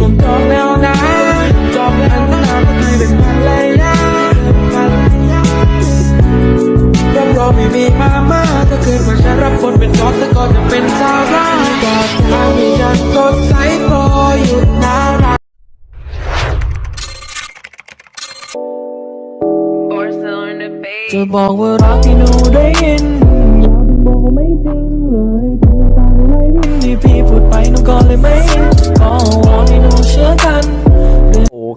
ผมจองแล้วนะจองแล้วนะก็คือเป็นภรรยารับรองไม่มีมาม่าถ้าคืนว่าฉันรับบทเป็นซอสแต่ก็จะเป็นสาวร้ายก็ทางที่ฉันสดใสโปรยหยุดน่ารัก Or still in the จะ base. บอกว่ารักที่หนูได้ยินอยากจะบอกว่าไม่จริงเลยถึงตาไม่ยินที่พี่พูดไปหนูก็เลยไม่ยินก็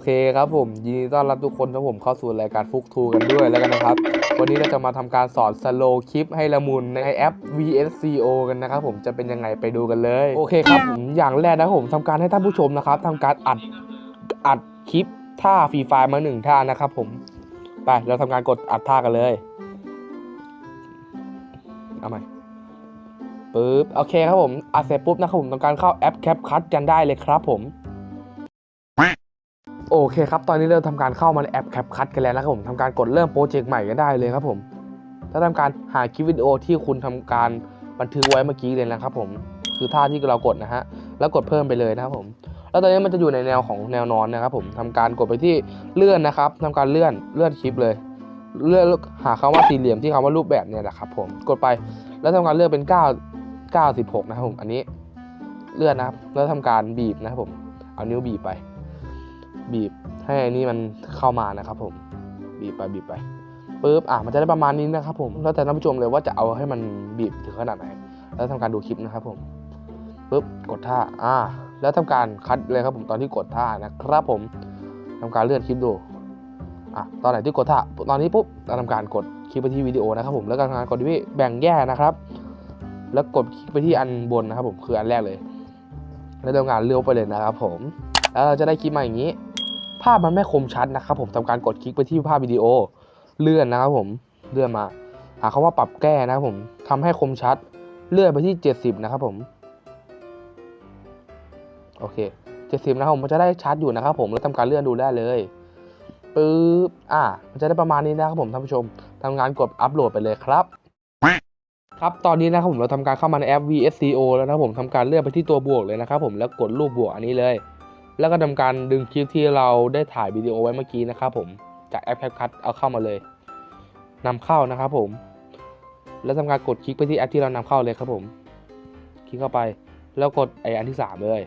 เคครับผมยินดีต้อนรับทุกคนครับผมเข้าสู่รายการฟุกทูกันด้วยแล้วกันนะครับ วันนี้เราจะมาทำการสอนสโลคลิปให้ละมุนในแอป VSCO กันนะครับผมจะเป็นยังไงไปดูกันเลยโอเคครับผมอย่างแรกนะครับผมทำการให้ท่านผู้ชมนะครับทำการอัดอัดคลิปท่าฟรีไฟล์มาหนึ่งท่านะครับผมไปเราทำการกดอัดท่ากันเลยเอาใหม่ปึ๊บโอเคครับผมอัดเสร็จปุ๊บนะครับผมทำการเข้าแอป CapCut กันได้เลยครับผม โอเคครับ ตอนนี้เราทำการเข้ามาในแอป CapCut กันแล้วนะครับผมทำการกดเริ่มโปรเจกต์ใหม่กันได้เลยครับผมแล้วทำการหาคลิปวิดีโอที่คุณทำการบันทึกไว้เมื่อกี้เลยนะครับผมคือท่าที่เรากดนะฮะแล้วกดเพิ่มไปเลยนะครับผม แล้วตอนนี้มันจะอยู่ในแนวของแนวนอนนะครับ ผมทำการกดไปที่เลื่อนนะครับทำการเลื่อนเลื่อนคลิปเลย เลื่อนหาคำว่าสี่เหลี่ยมที่คำว่ารูปแบบเนี่ยแหละครับผมกดไปแล้วทำการเลื่อนเป็น 9 96 นะครับผมอันนี้เลื่อนนะครับแล้วทำการบีบนะครับผมเอานิ้วบีบไป บีบให้อันนี้มันเข้ามานะครับผมบีบไปบีบไปปุ๊บอะมันจะได้ประมาณนี้นะครับผมแล้วแต่ท่านผู้ชมเลยว่าจะเอาให้มันบีบถึงขนาดไหน แล้วทำการดูคลิปนะครับผมปุ๊บกดท่าอ่า แล้วทำการคัดเลยครับผมตอนที่กดท่านะครับผมทำการเลื่อนคลิปดูอะตอนไหนที่กดท่าตอนนี้ปุ๊บเราทำการกดคลิปไปที่วิดีโอนะครับผมแล้วการทำงานกดที่แบ่งแยกนะครับ แล้วกดคลิกไปที่อันบนนะครับผมคืออันแรกเลย แล้วทำการเลี้ยวไปเลยนะครับผม แล้วเราจะได้คลิปมาอย่างนี้ ภาพมันไม่คมชัดนะครับผมทำการกดคลิกไปที่ภาพวิดีโอเลื่อนนะครับผมเลื่อนมาหาคำว่าปรับแก้นะครับผมทำให้คมชัดเลื่อนไปที่ 70 นะครับผมโอเค70นะครับผมมันจะได้ชัดอยู่นะครับผมแล้วทำการเลื่อนดูได้เลยปึ๊บอ่ามันจะได้ประมาณนี้นะครับผมท่านผู้ชมทำงานกดอัปโหลดไปเลยครับครับตอนนี้นะครับผมเราทำการเข้ามาในแอป VSCO แล้วนะครับผมทำการเลื่อนไปที่ตัวบวกเลยนะครับผมแล้วกดรูปบวกอันนี้เลย แล้วก็ทำการดึงคลิปที่เราได้ถ่ายวิดีโอไว้เมื่อกี้นะครับผมจากแอป CapCut เอาเข้ามาเลยนำเข้านะครับผม แล้วทำการกดคลิกไปที่แอปที่เรานำเข้าเลยครับผม คลิกเข้าไป แล้วกดไออันที่สามเลย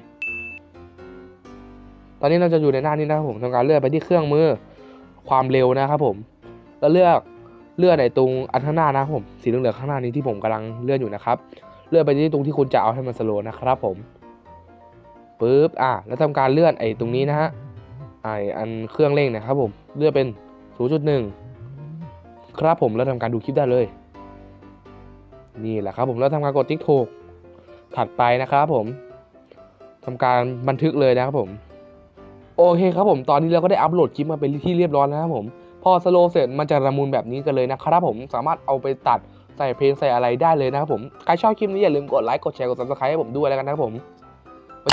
ตอนนี้เราจะอยู่ในหน้านี้นะครับผมทำการเลื่อนไปที่เครื่องมือความเร็วนะครับผม แล้วเลือกเลื่อนในตรงอันข้างหน้านะครับผมสีเหลืองๆข้างหน้านี้ที่ผมกำลังเลื่อนอยู่นะครับ เลื่อนไปที่ตรงที่คุณจะเอาให้มันสโลนะครับผม ปึ๊บอะแล้วทำการเลื่อนไอ้ตรงนี้นะฮะไออันเครื่องเร่งนะครับผมเลื่อนเป็น 0.1 ครับผมแล้วทำการดูคลิปได้เลย นี่แหละครับผมแล้วทำการกดติ๊กถูกถัดไปนะครับผมทำการบันทึกเลยนะครับผม โอเคครับผมตอนนี้เราก็ได้อัปโหลดคลิปมาเป็นที่เรียบร้อยแล้วนะครับผม พอสโลว์เสร็จมันจะระมุนแบบนี้กันเลยนะครับผมสามารถเอาไปตัดใส่เพลงใส่อะไรได้เลยนะครับผมใครชอบคลิปนี้อย่าลืมกดไลค์กดแชร์กด subscribe ให้ผมด้วยแล้วกันนะครับผม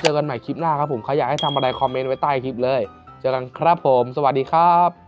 เจอกันใหม่คลิปหน้าครับผมใครอยากให้ทำอะไรคอมเมนต์ไว้ใต้คลิปเลย เจอกันครับผม สวัสดีครับ